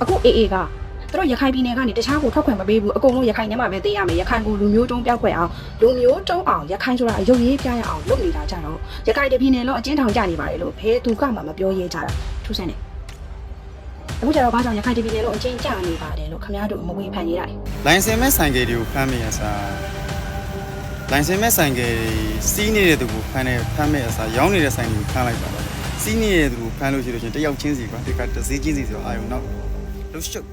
အခုအေးအေးကသူတို့ရခိုင်ပြည်နယ်ကနေတခြားကိုထွက်ခွင့်မပေးဘူးအကုန်လုံးရခိုင်ထဲမှာပဲသိရမယ်ရခိုင်ကိုလူမျိုးတုံးပြောက်ခွဲအောင်လူမျိုးတုံးအောင်ရခိုင်ဆိုတာရုပ်ရည်ပြရအောင်လုပ်နေတာကြတော့ရခိုင်တပြည်နယ်လုံးအကျဉ်းထောင်ကြနေပါတယ်လို့ဘယ်သူကမှမပြောရဲကြတာထူးဆန်းတယ်အခုကျတော့ဘာကြောင့်ရခိုင်တပြည်နယ်လုံးအကျဉ်းကြနေပါတယ်လို့ခင်ဗျားတို့မဝေဖန်ရတာလဲလိုင်စင်မဲ့ဆိုင်ကယ်တွေကိုဖမ်းမိရစားလိုင်စင်မဲ့ဆိုင်ကယ်တွေစီးနေတဲ့သူကိုဖမ်းနေဖမ်းမဲ့အစားရောင်းနေတဲ့ဆိုင်တွေကိုဖမ်းလိုက်ပါတော့စီးနေတဲ့သူကိုဖမ်းလို့ရှိလို့ချင်းတယောက်ချင်းစီကွာဒီကတစ်စီးချင်းစီဆိုတော့အာယုံနောက် လှုပ်ရှုပ်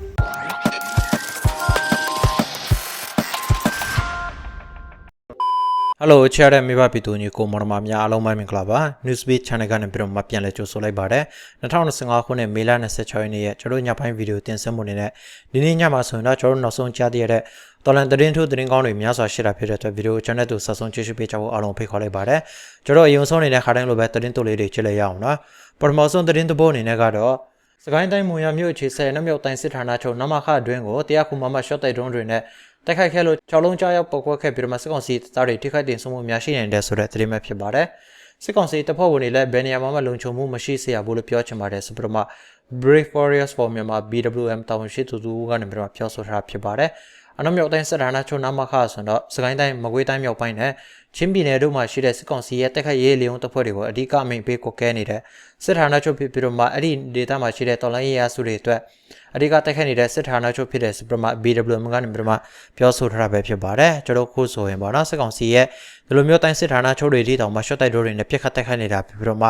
ဟယ်လိုချားတဲ့မိဘပြည်သူညီကိုမော်ဒမာများအားလုံးပဲမင်္ဂလာပါ Newsbeat Channel ကနေပြီးတော့မှပြန်လည်ကြိုဆိုလိုက်ပါတယ်2025ခုနှစ်မေလ26ရက်နေ့ရဲ့ကျွန်တော်ညပိုင်းဗီဒီယိုတင်ဆက်မှုအနေနဲ့ဒီနေ့ညမှာဆိုရင်တော့ကျွန်တော်နောက်ဆုံးကြားသိရတဲ့တော်လန်သတင်းထုတ်သတင်းကောင်းတွေများစွာရှိတာဖြစ်တဲ့အတွက်ဗီဒီယို channel တို့ဆက်ဆုံးကြည့်ရှုပေးကြဖို့အားလုံးဖိတ်ခေါ်လိုက်ပါတယ်ကျွန်တော်အရင်ဆုံးအနေနဲ့ခါတိုင်းလိုပဲသတင်းထုတ်လေးတွေကြည့်လိုက်ရအောင်နော်ပထမဆုံးသတင်းသဘောအနေနဲ့ကတော့ စကိုင်းတိုင်းမွန်ရမြို့အခြေဆယ်နှမြောက်တိုင်းစစ်ဌာနချုပ်နမခအတွင်းကိုတရားခုမှမှရှော့တိုက်ဒုံးတွေနဲ့တိုက်ခိုက်ခဲ့လို့၆လုံးကြားရောက်ပုတ်ကွက်ခဲ့ပြီးတော့မှစစ်ကောင်စီတပ်တွေထိခိုက်တင်ဆုံးမှုများရှိနေတဲ့ဆိုတဲ့သတင်းပဲဖြစ်ပါတယ်။စစ်ကောင်စီတပ်ဖွဲ့ဝင်တွေလည်းဘယ်နေရာမှာမှလုံခြုံမှုမရှိစေရဘူးလို့ပြောချင်ပါတယ်ဆိုပြီးတော့မှ Brave Warriors for Myanmar BWM တာဝန်ရှိသူသူကနေပြီးတော့ပြောဆိုထားတာဖြစ်ပါတယ်။ အနောက်မြောက်တိုင်းစစ်ဌာနချုပ်နမခဆိုတော့စကိုင်းတိုင်းမကွေးတိုင်းမြောက်ပိုင်းနဲ့ချင်းပြည်နယ်တို့မှာရှိတဲ့စစ်ကောင်စီရဲ့တက်ခတ်ရေးလျုံတပ်ဖွဲ့တွေကိုအဓိကအမိန့်ပေးကွက်ကဲနေတဲ့စစ်ဌာနချုပ်ဖြစ်ပြီးတော့မှအဲ့ဒီဒေသမှာရှိတဲ့တော်လိုင်းရေးအစုတွေအတွက်အဓိကတက်ခတ်နေတဲ့စစ်ဌာနချုပ်ဖြစ်တဲ့စပရမ BWM ကနေပြီးတော့မှပြောဆိုထားတာပဲဖြစ်ပါတယ်ကျွန်တော်ခုဆိုရင်ပေါ့နော်စစ်ကောင်စီရဲ့ဒီလိုမျိုးတိုင်းစစ်ဌာနချုပ်တွေဒီတောင်မှရှော့တိုက်တို့တွေနဲ့ပြစ်ခတ်တက်ခတ်နေတာဖြစ်ပြီးတော့မှ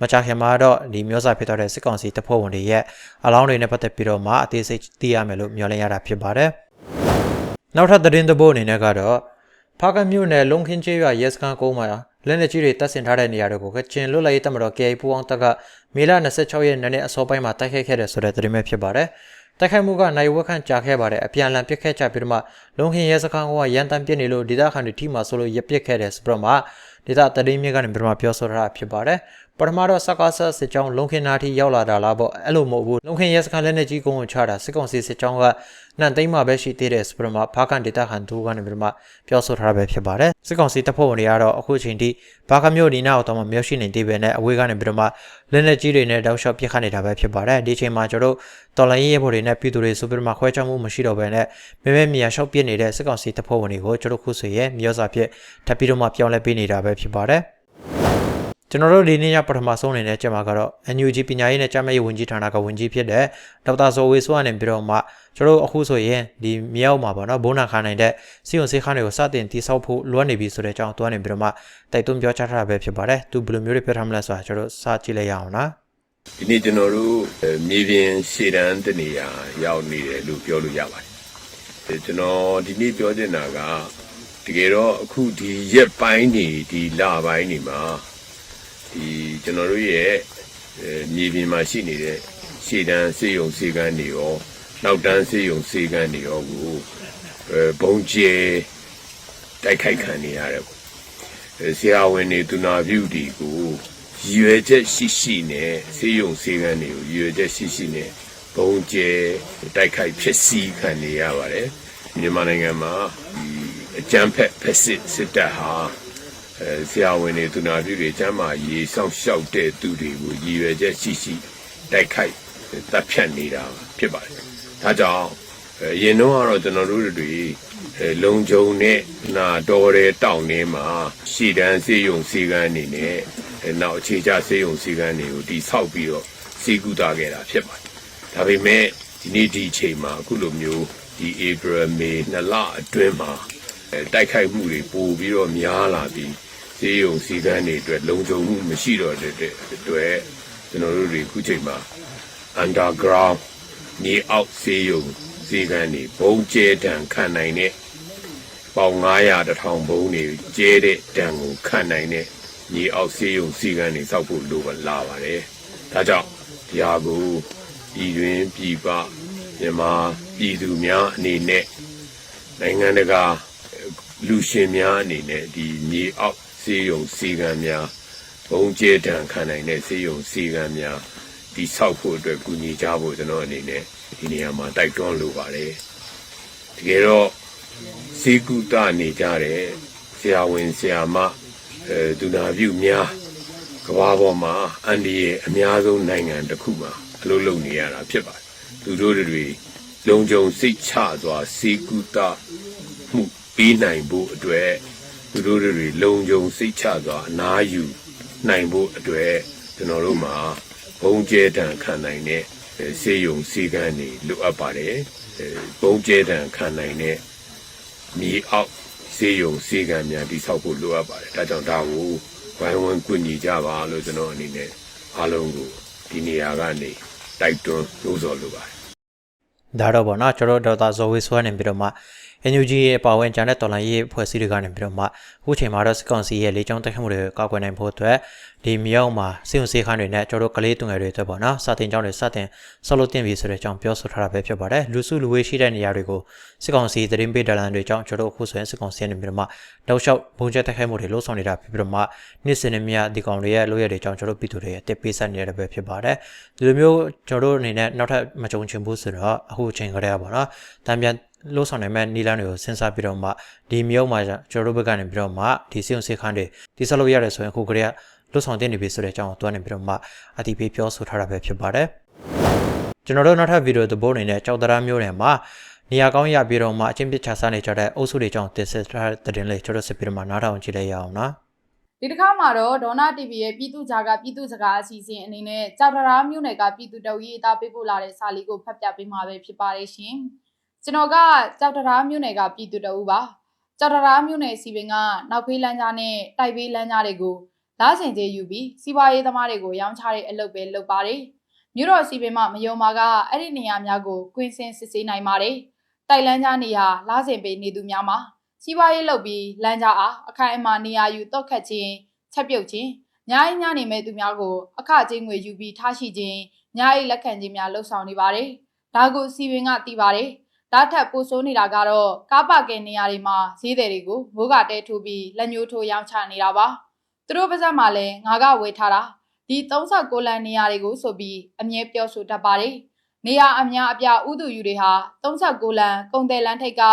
မကြခင်မှာတော့ဒီမျိုးစာဖြစ်တော့တဲ့စစ်ကောင်စီတပ်ဖွဲ့ဝင်တွေရဲ့အလောင်းတွေနဲ့ပတ်သက်ပြီးတော့မှအသေးစိတ်သိရမယ်လို့မျှော်လင့်ရတာဖြစ်ပါတယ် နောက်ထပ်သတင်းသဘောအနေနဲ့ကတော့ဖားကမြို့နယ်လုံခင်းကျေးရွာရဲစခန်းကုန်းမှာလက်နက်ကြီးတွေတပ်ဆင်ထားတဲ့နေရာတွေကိုကချင်လွတ်လပ်ရေးတပ်မတော် KI ပူအောင်တပ်ကမေလ26ရက်နေ့နဲ့အစောပိုင်းမှာတိုက်ခိုက်ခဲ့တဲ့ဆိုတဲ့သတင်းပဲဖြစ်ပါတယ်။တိုက်ခိုက်မှုကနိုင်ဝက်ခန့်ကြာခဲ့ပါတယ်အပြန်အလှန်ပစ်ခတ်ကြပြီးတော့မှလုံခင်းရဲစခန်းကရန်တမ်းပစ်နေလို့ဒေသခံတွေထိမှဆိုလို့ရပစ်ခဲ့တဲ့စပရမှာဒေသတရင်မြင့်ကနေပြီးတော့မှပြောဆိုထားတာဖြစ်ပါတယ်။ ပထမတော့စကားဆက်စစ်ကြောင်းလုံခင်းနာထိရောက်လာတာလားပေါ့အဲ့လိုမဟုတ်ဘူးလုံခင်းရဲစခန်းလက်နက်ကြီးကုန်းကိုချတာစစ်ကောင်စီစစ်ကြောင်းကနှံသိမ်းမှပဲရှိသေးတဲ့စပရမှာဖားကန်ဒေတာခန်တူကနေပြီးတော့မှပြောဆိုထားတာပဲဖြစ်ပါတယ်စစ်ကောင်စီတပ်ဖွဲ့ဝင်တွေကတော့အခုချိန်ထိဘာကမျိုးဒီနာအောင်တော့မမျိုးရှိနေသေးပဲနဲ့အဝေးကနေပြီးတော့မှလက်နက်ကြီးတွေနဲ့တောက်လျှောက်ပစ်ခတ်နေတာပဲဖြစ်ပါတယ်ဒီချိန်မှာကျွန်တော်တို့တော်လိုင်းရဲဘော်တွေနဲ့ပြည်သူတွေဆိုပြီးတော့မှခွဲခြားမှုမရှိတော့ဘဲနဲ့မဲမဲမြာရှောက်ပစ်နေတဲ့စစ်ကောင်စီတပ်ဖွဲ့ဝင်တွေကိုကျွန်တော်ခုဆိုရင်မျိုးစာဖြစ်ထပ်ပြီးတော့မှပြောင်းလဲပေးနေတာပဲဖြစ်ပါတယ် ကျွန်တော်တို့ဒီနေ့ညပထမဆုံးအနေနဲ့ကြက်မှာကတော့ NUG ပညာရေးနဲ့ကြားမရေးဝန်ကြီးဌာနကဝန်ကြီးဖြစ်တဲ့ဒေါက်တာဇော်ဝေဆိုးကနေပြီးတော့မှကျွန်တော်တို့အခုဆိုရင်ဒီမြောက်မှာပေါ့နော်ဘုန်းနာခါနိုင်တဲ့စီယုံစေးခန်းတွေကိုစတင်တိစောက်ဖို့လွှမ်းနေပြီဆိုတဲ့အကြောင်းသူကနေပြီးတော့မှတိုက်တွန်းပြောကြားထားတာပဲဖြစ်ပါတယ်သူဘယ်လိုမျိုးတွေပြောထားမလဲဆိုတာကျွန်တော်တို့စကြည့်လိုက်ရအောင်နော်ဒီနေ့ကျွန်တော်တို့အဲမြေပြင်ရှေ့တန်းတနေရာရောက်နေတယ်လို့ပြောလို့ရပါတယ်အဲကျွန်တော်ဒီနေ့ပြောချင်တာကတကယ်တော့အခုဒီရက်ပိုင်းနေဒီလပိုင်းနေမှာ ဒီကျွန်တော်တို့ရဲ့အဲမြေပြင်မှာရှိနေတဲ့ရှေ့တန်းစေယုံစေကန်းတွေရောနောက်တန်းစေယုံစေကန်းတွေရောကိုအဲဘုံကျဲတိုက်ခိုက်ခံနေရတယ်ပေါ့အဲဆရာဝန်တွေသူနာပြုတွေကိုရည်ရွယ်ချက်ရှိရှိနဲ့စေယုံစေကန်းတွေကိုရည်ရွယ်ချက်ရှိရှိနဲ့ဘုံကျဲတိုက်ခိုက်ဖြစ်စီခံနေရပါတယ်မြန်မာနိုင်ငံမှာဒီအကြမ်းဖက်ဖက်စစ်စစ်တပ်ဟာ အဲဆရာဝန်တွေသူနာပြုတွေကျမ်းမာရေးစောင့်ရှောက်တဲ့သူတွေကိုရည်ရွယ်ချက်ရှိရှိတိုက်ခိုက်တပ်ဖြတ်နေတာဖြစ်ပါတယ်ဒါကြောင့်အဲရင်တော့ကတော့ကျွန်တော်တို့တွေအဲလုံခြုံတဲ့နာတော်တဲ့တောင်ထဲမှာရှည်တန်းစေယုံစေကန်းအနေနဲ့အဲနောက်အခြေချစေယုံစေကန်းတွေကိုတိဆောက်ပြီးတော့စေကူတာခဲ့တာဖြစ်ပါတယ်။ဒါပေမဲ့ဒီနေ့ဒီအချိန်မှာအခုလိုမျိုးဒီ April May နှစ်လအတွင်းမှာအဲတိုက်ခိုက်မှုတွေပိုပြီးတော့များလာပြီး စေယုံစေကန်းတွေအတွက်လုံခြုံမှုမရှိတော့တဲ့အတွက်ကျွန်တော်တို့တွေအခုချိန်မှာ underground မြေအောက်စေယုံစေကန်းတွေဘုံကျဲတံခံနိုင်တဲ့ပေါင်900တထောင်ဘုံတွေကျဲတဲ့တံကိုခံနိုင်တဲ့မြေအောက်စေယုံစေကန်းတွေစောက်ဖို့လိုလာပါတယ်။ဒါကြောင့်ဒီဟာကိုပြည်တွင်းပြည်ပမြန်မာပြည်သူများအနေနဲ့နိုင်ငံတကာလူရှင်များအနေနဲ့ဒီမြေအောက် စေယုံစေကန်းများဘုံကျဲတံခံနိုင်တဲ့စေယုံစေကန်းများဒီဆောက်ဖို့အတွက်ကူညီကြဖို့ကျွန်တော်အနေနဲ့ဒီနေရာမှာတိုက်တွန်းလိုပါတယ်တကယ်တော့စေကုတနေကြတဲ့ဆရာဝန်ဆရာမအဲဒုနာပြုများကမ္ဘာပေါ်မှာအန်ဒီရဲ့အများဆုံးနိုင်ငံတစ်ခုမှာအလုပ်လုပ်နေရတာဖြစ်ပါတယ်သူတို့တွေလုံခြုံစိတ်ချစွာစေကုသမှုပေးနိုင်ဖို့အတွက် သူတို့တွေလုံခြုံစိတ်ချစွာအနားယူနိုင်ဖို့အတွက်ကျွန်တော်တို့မှာဘုံကျဲတံခံနိုင်တဲ့အဲစေယုံစီကန်းတွေလိုအပ်ပါတယ်အဲဘုံကျဲတံခံနိုင်တဲ့မြေအောက်စေယုံစီကန်းများတိဆောက်ဖို့လိုအပ်ပါတယ်ဒါကြောင့်ဒါကိုဝိုင်းဝန်းကူညီကြပါလို့ကျွန်တော်အနေနဲ့အားလုံးကိုဒီနေရာကနေတိုက်တွန်းလို့ဆိုလိုပါတယ်ဒါတော့ဗောနော်ကျွန်တော်တို့ဒေါက်တာဇော်ဝေဆွဲနေပြီးတော့မှ NUG ရဲ့ပါဝင်ကြတဲ့တော်လိုင်းရေးဖွဲ့စည်းတွေကနေပြီးတော့မှအခုချိန်မှာတော့စကွန်စီရဲ့လေကြောင်းတိုက်ခိုက်မှုတွေကိုကောက်ကွယ်နိုင်ဖို့အတွက်ဒီမြောက်မှာစေုံစေးခန်းတွေနဲ့ကျွန်တော်တို့ကလေးတုငယ်တွေအတွက်ပေါ့နော်စတင်ကြောင်းတွေစတင်ဆောက်လုပ်တင်ပြီဆိုတဲ့အကြောင်းပြောဆိုထားတာပဲဖြစ်ပါတယ်လူစုလူဝေးရှိတဲ့နေရာတွေကိုစကွန်စီသတင်းပေးဒလန်တွေကြောင့်ကျွန်တော်တို့အခုဆိုရင်စကွန်စီနေပြီးတော့မှတောက်လျှောက်ဘုံကျက်တိုက်ခိုက်မှုတွေလှုပ်ဆောင်နေတာဖြစ်ပြီးတော့မှနေ့စဉ်နဲ့မြဒီကောင်တွေရဲ့လိုရတဲ့ကြောင့်ကျွန်တော်တို့ပြည်သူတွေရဲ့တစ်ပေးဆက်နေရတဲ့ပဲဖြစ်ပါတယ်ဒီလိုမျိုးကျွန်တော်တို့အနေနဲ့နောက်ထပ်မကြုံချင်ဘူးဆိုတော့အခုချိန်ကြရပါတော့တံပြန် လို့ဆောင်နိုင်မဲ့နီလန်းတွေကိုစဉ်းစားပြီးတော့မှဒီမြို့မှာကျွန်တော်တို့ဘက်ကနေပြီးတော့မှဒီစီုံစေခန်းတွေဒီဆက်လို့ရတယ်ဆိုရင်အခုကလေးကလွတ်ဆောင်တင်နေပြီဆိုတဲ့အကြောင်းကိုတွန်းနေပြီးတော့မှအတိပေးပြောဆိုထားတာပဲဖြစ်ပါတယ်ကျွန်တော်တို့နောက်ထပ်ဗီဒီယိုသဘောအနေနဲ့ကြောက်တရားမျိုးတွေမှာနေရာကောင်းရပြီးတော့မှအချင်းပြစ်ချစားနေကြတဲ့အုပ်စုတွေကြောင့်တင်ဆက်ထားတဲ့တင်လေးကျွန်တော်စစ်ပြီးတော့မှနားထောင်ကြည့်လိုက်ရအောင်နော်ဒီတစ်ခါမှာတော့ဒေါနာ TV ရဲ့ပြည်သူ့ဂျာကပြည်သူ့စကားအစီအစဉ်အနေနဲ့ကြောက်တရားမြို့နယ်ကပြည်သူတော်ရေးအသားပေးပို့လာတဲ့စာလေးကိုဖတ်ပြပေးမှာပဲဖြစ်ပါတယ်ရှင်။ ကျွန်တော်ကကြောက်တရားမြို့နယ်ကပြည်သူတော်ဦးပါ။ကြောက်တရားမြို့နယ်စီပင်ကနောက်ဖေးလမ်းကြားနဲ့တိုက်ဖေးလမ်းကြားတွေကိုလာဆင်ကျေးယူပြီးစီးပွားရေးသမားတွေကိုရောင်းချတဲ့အလုပ်ပဲလုပ်ပါတယ်။မြို့တော်စီပင်မှာမယုံမာကအဲ့ဒီနေရာများကိုကွင်းစင်စစ်ဆေးနိုင်ပါတယ်။တိုက်လန်းကြားနေရာလာဆင်ပေးနေသူများမှာစီးပွားရေးလုပ်ပြီးလမ်းကြားအားအခိုင်အမာနေရာယူတော့ခတ်ခြင်းချက်ပြုတ်ခြင်းညာအိညနေမဲ့သူများကိုအခကြေးငွေယူပြီးထားရှိခြင်းညာအိလက်ခံခြင်းများလှုပ်ဆောင်နေပါတယ်။ဒါကိုစီဝင်ကတည်ပါတယ်။ ဒါထက်ပိုဆိုးနေတာကတော့ကားပါကင်နေရာတွေမှာဈေးတယ်တွေကိုမိုးကတဲထိုးပြီးလက်ညှိုးထိုးရောင်းချနေတာပါ။သူတို့ပါဇက်မှာလည်းငါကဝေထားတာဒီ36လမ်းနေရာတွေကိုဆိုပြီးအမြဲပြောဆိုတတ်ပါတယ်။နေရာအများအပြားဥသူယူတွေဟာ36လမ်းကုံတယ်လမ်းထိပ်က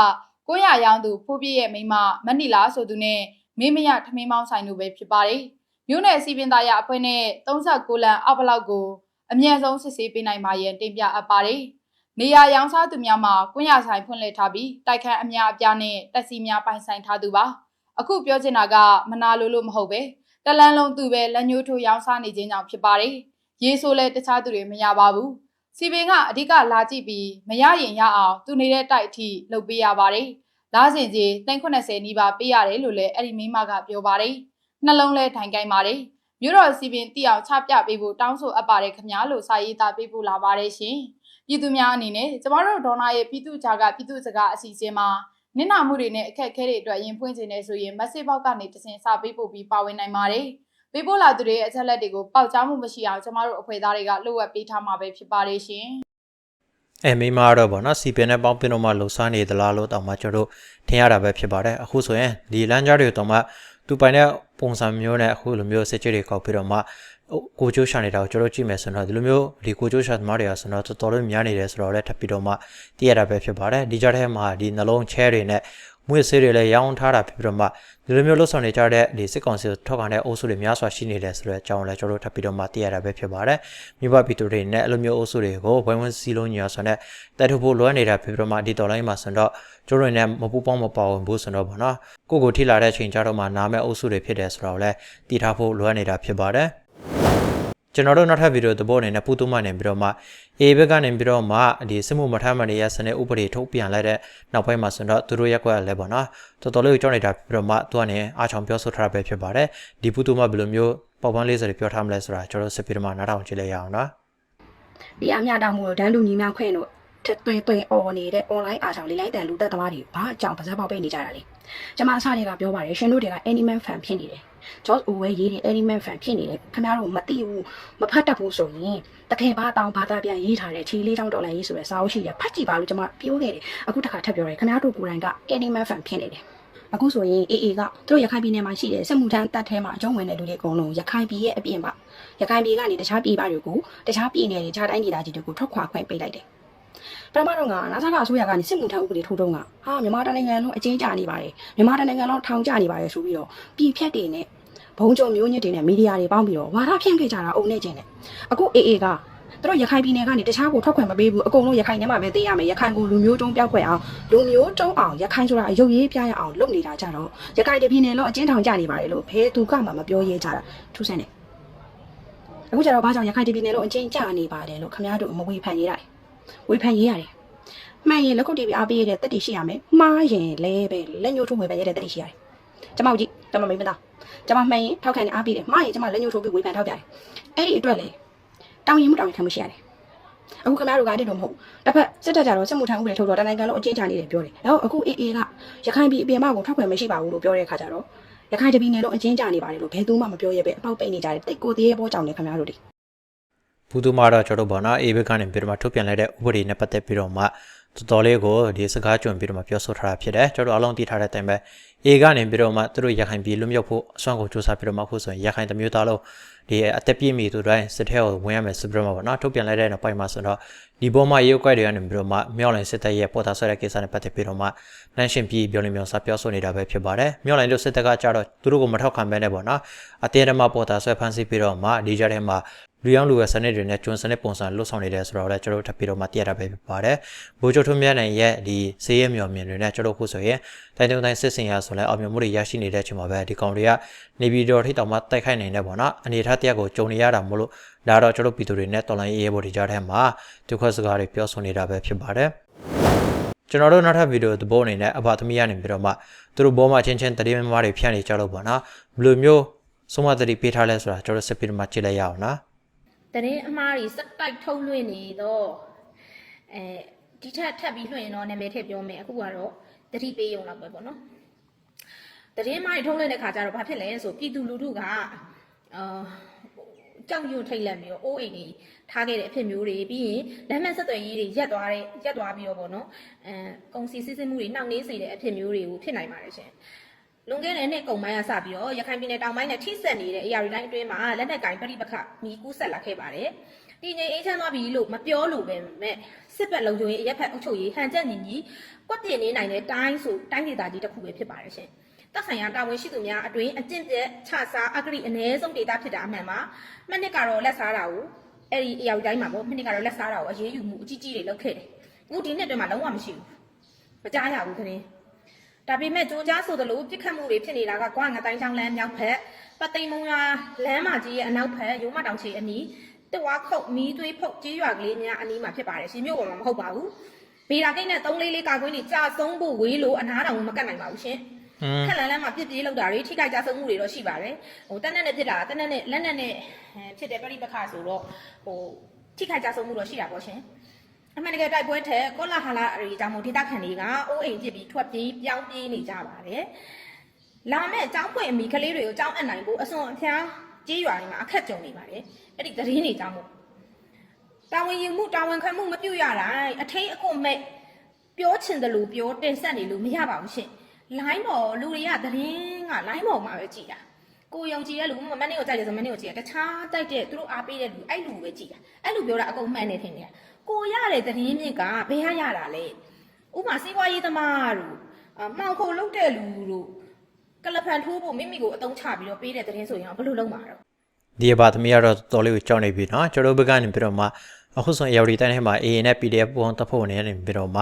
900ရောင်းသူဖိုးပြည့်ရဲ့မိန်းမမနီလာဆိုသူနဲ့မင်းမရထမင်းမောင်းဆိုင်တို့ပဲဖြစ်ပါတယ်။မြို့နယ်စီပင်သားရအဖွဲ့နဲ့36လမ်းအောက်ဘလောက်ကိုအမြန်ဆုံးစစ်ဆေးပေးနိုင်ပါရန်တင်ပြအပ်ပါတယ်။ နေရာရောင်းစားသူများမှာကွင်းရဆိုင်ဖွင့်လှစ်ထားပြီးတိုက်ခန်းအများအပြားနဲ့တက်စီများပိုင်ဆိုင်ထားသူပါ။အခုပြောချင်တာကမနာလိုလို့မဟုတ်ပဲတလန်းလုံးသူပဲလက်ညှိုးထိုးရောင်းစားနေခြင်းကြောင့်ဖြစ်ပါတယ်။ရေးဆိုလဲတခြားသူတွေမရပါဘူး။စီပင်ကအဓိကလာကြည့်ပြီးမရရင်ရအောင်သူနေတဲ့တိုက်အထိလုပ်ပေးရပါတယ်။လာစဉ်ကြီး390နီးပါးပေးရတယ်လို့လည်းအဲ့ဒီမိမကပြောပါတယ်။နှလုံးလဲထိုင်ကိုင်းပါတယ်။မြို့တော်စီပင်တိအောင်ချပြပေးဖို့တောင်းဆိုအပ်ပါတယ်ခင်ဗျာလို့စာရေးသားပေးပို့လာပါတယ်ရှင်။ ပြည်သူများအနေနဲ့ကျမတို့ဒေါနာရဲ့ပြည်သူ့ဂျာကပြည်သူ့စကားအစီအစဉ်မှာနင့်နာမှုတွေနဲ့အခက်အခဲတွေအတွက်ရင်ဖွင့်ခြင်းနဲ့ဆိုရင် message box ကနေတစင်စာပေးပို့ပြီးပါဝင်နိုင်ပါတယ်။ပေးပို့လာသူတွေရဲ့အချက်လက်တွေကိုပေါက်ကြားမှုမရှိအောင်ကျမတို့အဖွဲ့သားတွေကလှုပ်ဝက်ပေးထားမှာပဲဖြစ်ပါတယ်ရှင်။အဲမိမကတော့ဗောနော်စီပင်နဲ့ပေါင်းပင်တော့မှလှူဆန်းနေသလားလို့တောင်မှကျွန်တော်တို့ထင်ရတာပဲဖြစ်ပါတယ်အခုဆိုရင်ဒီလမ်းကြားတွေတောင်မှသူပိုင်တဲ့ပုံစံမျိုးနဲ့အခုလိုမျိုးစစ်ကြေးတွေကောက်ပြီးတော့မှ ကိုကျိုးရှာနေတာကိုကျွန်တော်ကြည့်မယ်ဆိုတော့ဒီလိုမျိုးဒီကိုကျိုးရှာသမားတွေကဆိုတော့တော်တော်လေးများနေတယ်ဆိုတော့လည်းထပ်ပြီးတော့မှသိရတာပဲဖြစ်ပါတယ်ဒီကြားထဲမှာဒီနှလုံးချဲတွေနဲ့မွေးဆေးတွေလည်းရောင်းထားတာဖြစ်ပြီးတော့မှဒီလိုမျိုးလှုပ်ဆောင်နေကြတဲ့ဒီစစ်ကောင်စီထောက်ခံတဲ့အုပ်စုတွေများစွာရှိနေတယ်ဆိုတော့အကြောင်းလည်းကျွန်တော်တို့ထပ်ပြီးတော့မှသိရတာပဲဖြစ်ပါတယ်မြို့ပပြည်သူတွေနဲ့အဲ့လိုမျိုးအုပ်စုတွေကိုဝိုင်းဝန်းစီလုံးညီအောင်ဆိုတော့တိုက်ထုတ်ဖို့လွှမ်းနေတာဖြစ်ပြီးတော့မှဒီတော်လိုင်းမှာဆိုတော့ကျွန်တော်တို့နဲ့မပူပေါင်းမပါဝင်ဘူးဆိုတော့ဗောနော်ကိုကိုထိလာတဲ့အချိန်ကြတော့မှနားမဲ့အုပ်စုတွေဖြစ်တယ်ဆိုတော့လည်းတည်ထားဖို့လွှမ်းနေတာဖြစ်ပါတယ် ကျွန်တော်တို့နောက်ထပ်ဗီဒီယိုသဘောအနေနဲ့ပူတူမနေပြီးတော့မှ A ဘက်ကနေပြီးတော့မှဒီစစ်မှုမထမ်းမနေရစနစ်ဥပဒေထုတ်ပြန်လိုက်တဲ့နောက်ပိုင်းမှာဆိုတော့သူတို့ရက်ကွက်လည်းပေါ့နော်တော်တော်လေးကိုကြောက်နေတာပြီးတော့မှသူကနေအားချောင်ပြောဆိုထားတာပဲဖြစ်ပါတယ်ဒီပူတူမဘယ်လိုမျိုးပေါပန်းလေးစတွေပြောထားမလဲဆိုတာကျွန်တော်စစ်ပြီးတော့မှနားထောင်ကြည့်လိုက်ရအောင်နော်ဒီအမြတောင်မှုတို့ဒန်းလူညီများခွင့်တို့ထက်သွင်းသွင်းអော်နေတဲ့ online အားကြောင့်လေးလိုက်တန်လူသက်သမားတွေဘာအကြောင်းပါစပ်ပေါက်ပိတ်နေကြတာလဲကျွန်မအစတွေကပြောပါတယ်ရှင်တို့တွေက animal fan ဖြစ်နေတယ် George Orwell ရေးတဲ့ animal fan ဖြစ်နေတယ်ခင်ဗျားတို့မသိဘူးမဖတ်တတ်ဘူးဆိုရင်တကယ်ဘာတောင်ဘာသာပြန်ရေးထားတဲ့ခြေလေးတောင်ဒေါ်လာရေးဆိုတဲ့စာအုပ်ရှိတယ်ဖတ်ကြည့်ပါလို့ကျွန်မပြောခဲ့တယ်အခုတစ်ခါထပ်ပြောတယ်ခင်ဗျားတို့ကိုယ်တိုင်က animal fan ဖြစ်နေတယ်အခုဆိုရင် AA ကသူတို့ရခိုင်ပြည်နယ်မှာရှိတဲ့စစ်မှုထမ်းတပ်ထဲမှာအကျုံးဝင်တဲ့လူတွေအကုန်လုံးရခိုင်ပြည်ရဲ့အပြင်ပါရခိုင်ပြည်ကနေတခြားပြည်ပတွေကိုတခြားပြည်နယ်တွေခြားတိုင်းဒေသကြီးတွေကိုထွက်ခွာခွင့်ပေးလိုက်တယ်ပထမတော့ကနာဆာကအစိုးရကနေစစ်မှုထမ်းဥပဒေထိုးတော့ကဟာမြန်မာတိုင်းနိုင်ငံလုံးအကျဉ်းချနေပါတယ်မြန်မာတိုင်းနိုင်ငံလုံးထောင်ချနေပါတယ်ဆိုပြီးတော့ပြည်ဖြတ်တွေနဲ့ ဘုံကြုံမျိုးညစ်တွေနဲ့မီဒီယာတွေပေါင်းပြီးတော့ဝါဒဖြန့်ခဲ့ကြတာအုံနဲ့ကျင်တယ်အခု AA ကသူတို့ရခိုင်ပြည်နယ်ကနေတခြားကိုထွက်ခွင့်မပေးဘူးအကုန်လုံးရခိုင်ထဲမှာပဲသိရမယ်ရခိုင်ကိုလူမျိုးတုံးပြောက်ခွင့်အောင်လူမျိုးတုံးအောင်ရခိုင်ဆိုတာအယုတ်ရေးပြရအောင်လုပ်နေတာကြတော့ရခိုင်တပြည်နယ်လုံးအကျဉ်းထောင်ကြနေပါတယ်လို့ဘဲသူကမှမပြောရဲကြတာထူးဆန်းတယ်အခုကျတော့ဘာကြောင့်ရခိုင်တပြည်နယ်လုံးအကျဉ်းကြနေပါတယ်လို့ခင်ဗျားတို့မဝေဖန်ရေးရတယ်ဝေဖန်ရေးရတယ်မှန်ရင်လက်ခုပ်တီးပြီးအားပေးရတဲ့တက်တီရှိရမယ်မှားရင်လည်းပဲလက်ညှိုးထိုးဝေဖန်ရတဲ့တက်တီရှိရတယ်ကျမတို့ကြည့် ကျမမိမသားကျမမှန်ရင်ထောက်ခံနေအားပေးတယ်မှားရင်ကျမလက်ညှိုးထိုးပြီးဝေဖန်ထောက်ပြတယ်အဲ့ဒီအတွက်လေတောင်းရင်မှုတောင်းရင်ခံမှုရှိရတယ်အခုခင်ဗျားတို့ကအဲ့ဒီတော့မဟုတ်တစ်ဖက်စစ်တပ်ကြတော့စစ်မှုထမ်းဥပဒေထုတ်တော့တနိုင်ငံလုံးအကျဉ်းချနေတယ်ပြောတယ်။အဲ့တော့အခုအေးအေးကရခိုင်ပြည်အပြင်မှာကိုထွက်ခွင့်မရှိပါဘူးလို့ပြောတဲ့အခါကျတော့ရခိုင်တပြည်နယ်လုံးအကျဉ်းချနေပါတယ်လို့ဘယ်သူမှမပြောရဲပဲအပေါက်ပိတ်နေကြတယ်တိတ်ကိုသေးရဲပေါ်ကြောင်နေခင်ဗျားတို့ဒီဘူးသူမှာတော့ကျွန်တော်တို့ဘောနော်အေဘက်ကနေပြီးတော့မှထုတ်ပြန်လိုက်တဲ့ဥပဒေနဲ့ပတ်သက်ပြီးတော့မှ တော်တော်လေးကိုဒီစကားကြွပြီးတော့မှပြောဆိုထားတာဖြစ်တယ်ကျွန်တော်တို့အလုံးသိထားတဲ့အတိုင်းပဲအေကနေပြီးတော့မှသူတို့ရခိုင်ပြည်လွတ်မြောက်ဖို့အစွမ်းကုန်စူးစမ်းပြီးတော့မှအခုဆိုရင်ရခိုင်တမျိုးသားလုံးဒီအသက်ပြည့်မီသူတိုင်းစစ်ထဲကိုဝင်ရမယ်ဆိုပြီးတော့မှပေါ့နော်ထုတ်ပြန်လိုက်တဲ့နောက်ပိုင်းမှာဆိုတော့ဒီဘောမှာရုပ်ကွက်တွေကနေပြီးတော့မှမြောက်လိုင်းစစ်တပ်ရဲ့ပေါ်တာဆွဲတဲ့ကိစ္စနဲ့ပတ်သက်ပြီးတော့မှနှမ်းရှင်ပြည်ပြောလင်းပြောစပြောဆိုနေတာပဲဖြစ်ပါတယ်မြောက်လိုင်းတို့စစ်တပ်ကကြတော့သူတို့ကိုမထောက်ခံဘဲနဲ့ပေါ့နော်အတင်းဓမ္မပေါ်တာဆွဲဖမ်းဆီးပြီးတော့မှဒီကြားထဲမှာ လူရောင်းလူရဲ့စနစ်တွေနဲ့ကျွန်းစနစ်ပုံစံလွတ်ဆောင်နေတယ်ဆိုတော့လည်းကျွန်တော်တို့ထပ်ပြီးတော့မှသိရတာပဲဖြစ်ပါတယ်။ဘိုးချုပ်ထွန်းမြတ်နိုင်ရဲ့ဒီစေးရမြော်မြင်တွေနဲ့ကျွန်တော်တို့ခုဆိုရင်တိုင်းတုံတိုင်းစစ်စင်ရဆိုလဲအောင်မြင်မှုတွေရရှိနေတဲ့အချိန်မှာပဲဒီကောင်တွေကနေပြည်တော်ထိတောင်မှတိုက်ခိုက်နိုင်တယ်ပေါ့နော်။အနေထားတရက်ကိုဂျုံနေရတာမို့လို့ဒါတော့ကျွန်တော်ပြည်သူတွေနဲ့တော်လိုင်းရေးဘော်ဒီကြားထဲမှာဒုက္ခစကားတွေပြောဆိုနေတာပဲဖြစ်ပါတယ်။ကျွန်တော်တို့နောက်ထပ်ဗီဒီယိုသဘောအနေနဲ့အဘသမီးရနေပြီးတော့မှသူတို့ဘောမှာချင်းချင်းတတိမမတွေဖြန့်နေကြလို့ပေါ့နော်ဘယ်လိုမျိုးဆုံးမတတိပေးထားလဲဆိုတာကျွန်တော်စပီဒ်မှာကြည့်လိုက်ရအောင်နော် တရင်အမားကြီးစက်တိုက်ထုတ်လွှင့်နေတော့အဲဒီထက်ထပ်ပြီးလွှင့်ရင်တော့နာမည်ထည့်ပြောမယ်အခုကတော့တတိပေးရုံလောက်ပဲပေါ့နော်တရင်အမားကြီးထုတ်လွှင့်တဲ့ခါကျတော့ဘာဖြစ်လဲဆိုပြည်သူလူထုကအာကြောက်ရွံ့ထိတ်လန့်ပြီးတော့အိုးအိမ်ကြီးထားခဲ့တဲ့အဖြစ်မျိုးတွေပြီးရင်လမ်းမဆက်သွယ်ရေးတွေရက်သွားတဲ့ရက်သွားပြီးတော့ပေါ့နော်အဲကုန်စည်စစ်စစ်မှုတွေနှောင့်နှေးစေတဲ့အဖြစ်မျိုးတွေကိုဖြစ်နိုင်ပါတယ်ရှင် လွန်ခဲ့တဲ့နှစ်ကုန်ပိုင်းကစပြီးတော့ရခိုင်ပြည်နယ်တောင်ပိုင်းနဲ့ထိစပ်နေတဲ့အရာတွေတိုင်းအတွင်းမှာလက်နက်ကင်ပဋိပက္ခမြည်ကူးဆက်လာခဲ့ပါတယ်။တည်ငြိမ်အေးချမ်းသွားပြီလို့မပြောလို့ပဲမဲ့စစ်ပတ်လုံးချုံရေးအရက်ဖက်အုပ်ချုပ်ရေးဟန်ချက်ညီညီကွက်ပြင်းနေနိုင်တဲ့တိုင်းဆိုတိုင်းဒေသကြီးတစ်ခုပဲဖြစ်ပါတယ်ရှင်။သက်ဆိုင်ရာတာဝန်ရှိသူများအတွင်းအကျင့်ပြက်ခြစားအဂရိအ ਨੇ ဆုံးဒေတာဖြစ်တာအမှန်ပါ။မနစ်ကတော့လက်စားတာကိုအဲ့ဒီအရာတိုင်းမှာပေါ့မနစ်ကတော့လက်စားတာကိုအရေးယူမှုအကြီးကြီးတွေလုပ်ခဲ့တယ်။အခုဒီနှစ်အတွင်းမှာလုံးဝမရှိဘူး။မကြားရဘူးခင်ဗျာ။ ဒါပေမဲ့ကြိုးကြားဆိုသလိုပြစ်ခတ်မှုတွေဖြစ်နေတာကကွာငတိုင်းချောင်းလမ်းမြောက်ဖက်ပတ်သိမ်မုံရွာလမ်းမကြီးရဲ့အနောက်ဖက်ရုံးမတောင်ချေအနီးတဝါခုတ်မီးသွေးဖုတ်ကြီးရွာကလေးများအနီးမှာဖြစ်ပါတယ်ရှင်မြို့ပေါ်မှာမဟုတ်ပါဘူးဗီရာကိတ်နဲ့3လေးလေးကာကွင်းတွေကြာဆုံးဖို့ဝေးလို့အနားတောင်မကတ်နိုင်ပါဘူးရှင်อืมခက်လန်းလန်းမှာပြစ်ပြေးလောက်တာတွေထိခိုက်ကြဆုံးမှုတွေတော့ရှိပါတယ်ဟိုတက်နဲ့နဲ့ဖြစ်တာတက်နဲ့နဲ့လက်နဲ့နဲ့ဖြစ်တဲ့ပြိပခါဆိုတော့ဟိုထိခိုက်ကြဆုံးမှုတော့ရှိတာပေါ့ရှင် အမှန်တကယ်တိုက်ပွဲထက်ကောလာဟာလာအရေးကြောင့်မို့ဒေသခံတွေကအိုးအိမ်ပြစ်ပြီးထွက်ပြေးပြောင်းပြေးနေကြပါတယ်။လာမဲ့ចောင်းပွင့်အမိကလေးတွေကိုចောင်းအပ်နိုင်ဖို့အစွန်အဖျားကြေးရွာတွေမှာအခက်ကြုံနေပါတယ်။အဲ့ဒီသတင်းတွေကြောင့်မို့တာဝန်ယူမှုတာဝန်ခံမှုမပြုတ်ရတိုင်းအထိတ်အကွတ်မဲ့ပြောချင်တယ်လို့ပြောတင်ဆက်နေလို့မရပါဘူးရှင်။ line ပေါ်လူတွေကသတင်းက line ပေါ်မှာပဲကြည်တာ။ကိုယုံကြည်တဲ့လူမမနေ့ကိုကြိုက်တယ်ဆိုမနေ့ကိုကြည်တာတခြားတိုက်တဲ့သူတို့အားပေးတဲ့လူအဲ့လူပဲကြည်တာ။အဲ့လူပြောတာအကုန်မှန်နေထင်တယ်။ ကိုရတဲ့သတင်းမြင့်ကဘယ်ဟရတာလဲဥပမာစီးပွားရေးသမားတို့မှောင်ခုံလုတ်တဲ့လူတို့ကလဖန်ထိုးဖို့မိမိကိုအတုံးချပြီးတော့ပေးတဲ့သတင်းဆိုရင်ဘယ်လိုလုပ်မှာတော့ဒီဘာသမီးကတော့တော်လေးကိုကြောက်နေပြီနော်ကျွန်တော်ဘက်ကနေပြီးတော့မှအခုဆိုရင်ယော်ဒီတိုင်းထဲမှာ AA နဲ့ PDF ပုံတက်ဖို့နေနေပြီးတော့မှ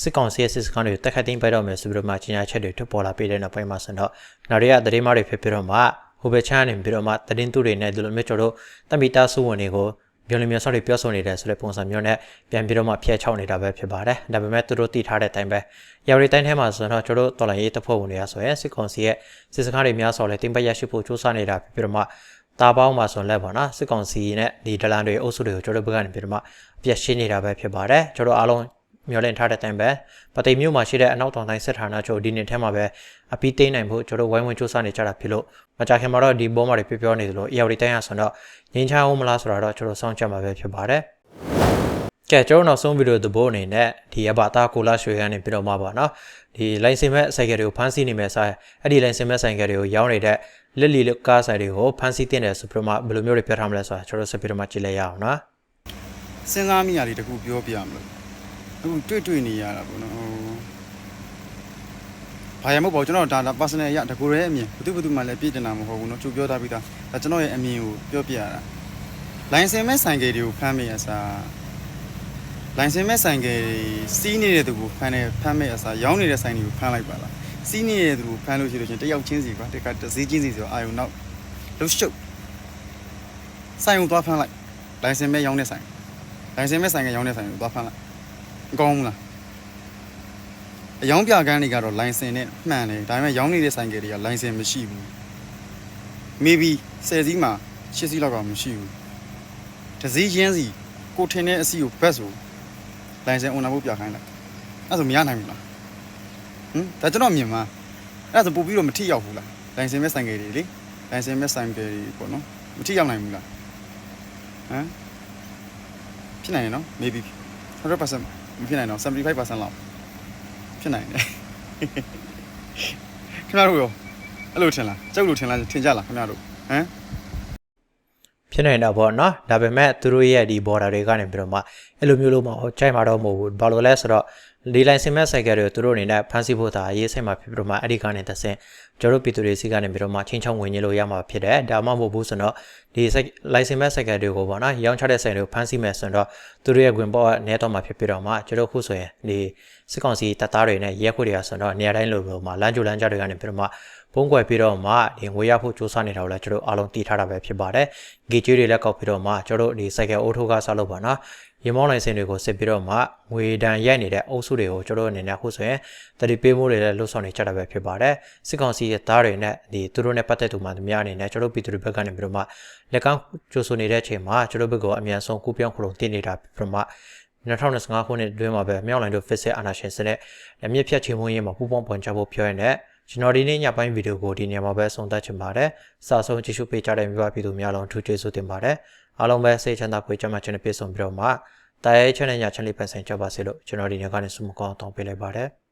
စစ်ကောင်စီရဲ့စစ်စခန်းတွေတက်ခတ်သိမ်းပိုက်တော့မယ်ဆိုပြီးတော့မှကြီးညာချက်တွေထွက်ပေါ်လာပြီးတဲ့နောက်ပိုင်းမှာဆိုတော့နောက်ရတဲ့သတင်းမတွေဖြစ်ပြီးတော့မှဟိုဘက်ချမ်းနေပြီးတော့မှသတင်းသူတွေနဲ့ဒီလိုမျိုးကျွန်တော်တို့တမီတာစုဝင်တွေကို ပြောလမျိုးဆောက်တွေပြောဆိုနေတယ်ဆိုတဲ့ပုံစံမျိုးနဲ့ပြန်ပြီးတော့မှဖျက်ချောက်နေတာပဲဖြစ်ပါတယ်ဒါပေမဲ့သူတို့တည်ထားတဲ့အတိုင်းပဲရောက်ဒီတိုင်းထဲမှာဆိုတော့ကျွန်တော်တို့တော်လိုင်းရေးတပ်ဖွဲ့ဝင်တွေကဆိုရင်စစ်ကောင်စီရဲ့စစ်စခန်းတွေများဆိုလဲတင်ပိုက်ရရှိဖို့စူးစမ်းနေတာဖြစ်ပြီးတော့မှတာပေါင်းမှာဆိုလဲပေါ့နော်စစ်ကောင်စီနဲ့ဒီဒလန်တွေအုပ်စုတွေကိုကျွန်တော်တို့ဘက်ကနေပြီးတော့မှအပြတ်ရှင်းနေတာပဲဖြစ်ပါတယ်ကျွန်တော်အားလုံး မျှော်လင့်ထားတဲ့အတိုင်းပဲပသိမ်မြို့မှာရှိတဲ့အနောက်တောင်တိုင်းစစ်ဌာနချုပ်ဒီနေ့ထဲမှာပဲအပီးသိမ်းနိုင်ဖို့ကျွန်တော်တို့ဝိုင်းဝန်းစူးစမ်းနေကြတာဖြစ်လို့မကြခင်မှာတော့ဒီဘောမှာတွေပြောပြောနေသလိုအရာတွေတိုင်းရဆိုတော့ငင်းချအောင်မလားဆိုတာတော့ကျွန်တော်စောင့်ကြမှာပဲဖြစ်ပါတယ်ကဲကျွန်တော်နောက်ဆုံးဗီဒီယိုသဘောအနေနဲ့ဒီအဘတာကိုလာရွှေကနေပြီးတော့မှာပါနော်ဒီလိုင်စင်မဲ့ဆိုင်ကယ်တွေကိုဖမ်းဆီးနေမယ်ဆိုင်အဲ့ဒီလိုင်စင်မဲ့ဆိုင်ကယ်တွေကိုရောင်းနေတဲ့လက်လီကားဆိုင်တွေကိုဖမ်းဆီးတင်တယ်ဆိုပြီးတော့မှဘယ်လိုမျိုးတွေပြောထားမလဲဆိုတာကျွန်တော်ဆက်ပြီးတော့မှကြည့်လိုက်ရအောင်နော်စဉ်းစားမိရလေးတခုပြောပြမလို့ အခုတွေ့တွေ့နေရတာပေါ့နော်ဟိုဘာရမဟုတ်ပါဘူးကျွန်တော်ဒါဒါ personal အရတကူရဲအမြင်ဘယ်သူဘယ်သူမှလည်းပြည့်တင်တာမဟုတ်ဘူးเนาะသူပြောထားပြီးသားဒါကျွန်တော်ရဲ့အမြင်ကိုပြောပြရတာ လိုင်စင်မဲ့ဆိုင်ကယ်တွေကိုဖမ်းမိအစားလိုင်စင်မဲ့ဆိုင်ကယ်တွေစီးနေတဲ့သူကိုဖမ်းနေဖမ်းမိအစားရောင်းနေတဲ့ဆိုင်တွေကိုဖမ်းလိုက်ပါလားစီးနေတဲ့သူကိုဖမ်းလို့ရှိလို့ချင်းတယောက်ချင်းစီကွာတခါတစ်စီးချင်းစီဆိုအာယုံနောက်လှုပ်ရှုပ်ဆိုင်ုံသွားဖမ်းလိုက်လိုင်စင်မဲ့ရောင်းတဲ့ဆိုင်လိုင်စင်မဲ့ဆိုင်ကရောင်းတဲ့ဆိုင်ကိုသွားဖမ်းလိုက် မကောင်းဘူးလားအယောင်ပြကန်းတွေကတော့လိုင်စင်နဲ့မှန်တယ်ဒါပေမဲ့ရောင်းနေတဲ့ဆိုင်ကယ်တွေကလိုင်စင်မရှိဘူး maybe 10စီးမှာ8စီးလောက်ကမရှိဘူးတစ်စီးချင်းစီကိုထင်တဲ့အစီကိုဘက်ဆိုလိုင်စင်အွန်နာဖို့ပြခိုင်းလိုက်အဲ့ဒါဆိုမရနိုင်ဘူးလားဟမ်ဒါကျွန်တော်မြင်မှာအဲ့ဒါဆိုပို့ပြီးတော့မထိရောက်ဘူးလားလိုင်စင်မဲ့ဆိုင်ကယ်တွေလေလိုင်စင်မဲ့ဆိုင်ကယ်တွေပေါ့နော်မထိရောက်နိုင်ဘူးလားဟမ်ဖြစ်နိုင်တယ်နော် maybe 100% မဖြစ်နိုင်တော့75%လောက်ဖြစ်နိုင်တယ်ခင်ဗျားတို့ရောအဲ့လိုထင်လားကြောက်လို့ထင်လားထင်ကြလားခင်ဗျားတို့ဟမ်ဖြစ်နေတာပေါ့နော်ဒါပေမဲ့သူတို့ရဲ့ဒီ border တွေကနေပြီးတော့မှအဲ့လိုမျိုးလို့မဟုတ်ကြိုက်မှာတော့မဟုတ်ဘူးဘာလို့လဲဆိုတော့ ဒီလိုင်စင်မဲ့ဆိုင်ကယ်တွေကိုသူတို့အနေနဲ့ဖမ်းဆီးဖို့ဒါအရေးစိတ်မှာဖြစ်ပြီးတော့မှအဲ့ဒီကနေတစ်ဆင့်ကျွန်တော်တို့ပြည်သူတွေစီကနေပြီးတော့မှချင်းချောင်းဝင်ကြီးလို့ရမှာဖြစ်တယ်ဒါမှမဟုတ်ဘူးဆိုတော့ဒီလိုင်စင်မဲ့ဆိုင်ကယ်တွေကိုပေါ့နော်ရောင်းချတဲ့ဆိုင်တွေကိုဖမ်းဆီးမယ်ဆိုတော့သူတို့ရဲ့ဝင်ပေါ်ကနေတော့မှဖြစ်ပြီးတော့မှကျွန်တော်ခုဆိုရင်ဒီစစ်ကောင်စီတပ်သားတွေနဲ့ရဲခွေတွေကဆိုတော့နေရာတိုင်းလိုလိုမှာလမ်းကြိုလမ်းကြတွေကနေပြီးတော့မှဖုံးကွယ်ပြီးတော့မှဒီငွေရဖို့စူးစမ်းနေတာကိုလည်းကျွန်တော်အားလုံးတည်ထားတာပဲဖြစ်ပါတယ်။ဂေကျွေးတွေလည်းကောက်ပြီးတော့မှကျွန်တော်တို့ဒီစိုက်ကယ်အိုးထိုးကစားလို့ပါနော်။ ရေမောင်းလိုင်စင်တွေကိုစစ်ပြီးတော့မှငွေဒဏ်ရိုက်နေတဲ့အုပ်စုတွေကိုကျွန်တော်တို့အနေနဲ့အခုဆိုရင်တတိပေးမှုတွေလည်းလှုပ်ဆောင်နေကြတာပဲဖြစ်ပါတယ်။စစ်ကောင်စီရဲ့သားတွေနဲ့ဒီသူတို့နဲ့ပတ်သက်သူမှသူများအနေနဲ့ကျွန်တော်တို့ပြည်သူတွေဘက်ကနေပြီးတော့မှလက်ကောင်းကြိုးဆိုနေတဲ့အချိန်မှာကျွန်တော်ဘက်ကအမြန်ဆုံးကူပြောင်းခလုံးတင်နေတာပြီးတော့မှ2025ခုနှစ်အတွင်းမှာပဲမြောက်လိုင်းတို့ Fixed အာနာရှင်စနစ်အမြင့်ဖြတ်ချေမှုရေးမှာပူးပေါင်းပွင့်ချဖို့ပြောရတဲ့ကျွန်တော်ဒီနေ့ညပိုင်းဗီဒီယိုကိုဒီနေရာမှာပဲဆုံးသက်ချင်ပါတယ်။စာဆုံးကြည့်ရှုပေးကြတဲ့မိဘပြည်သူများလုံးထူးကျေးဇူးတင်ပါတယ်။ အားလုံးပဲစိတ်ချမ်းသာကိုကြမ်းမှချင်တဲ့ပြည့်စုံပြီးတော့မှတာရဲချမ်းတဲ့ညချမ်းလေးပဲဆိုင်ကြပါစေလို့ကျွန်တော်ဒီနေ့ကနေဆုမကောင်းတောင်းပေးလိုက်ပါတယ်။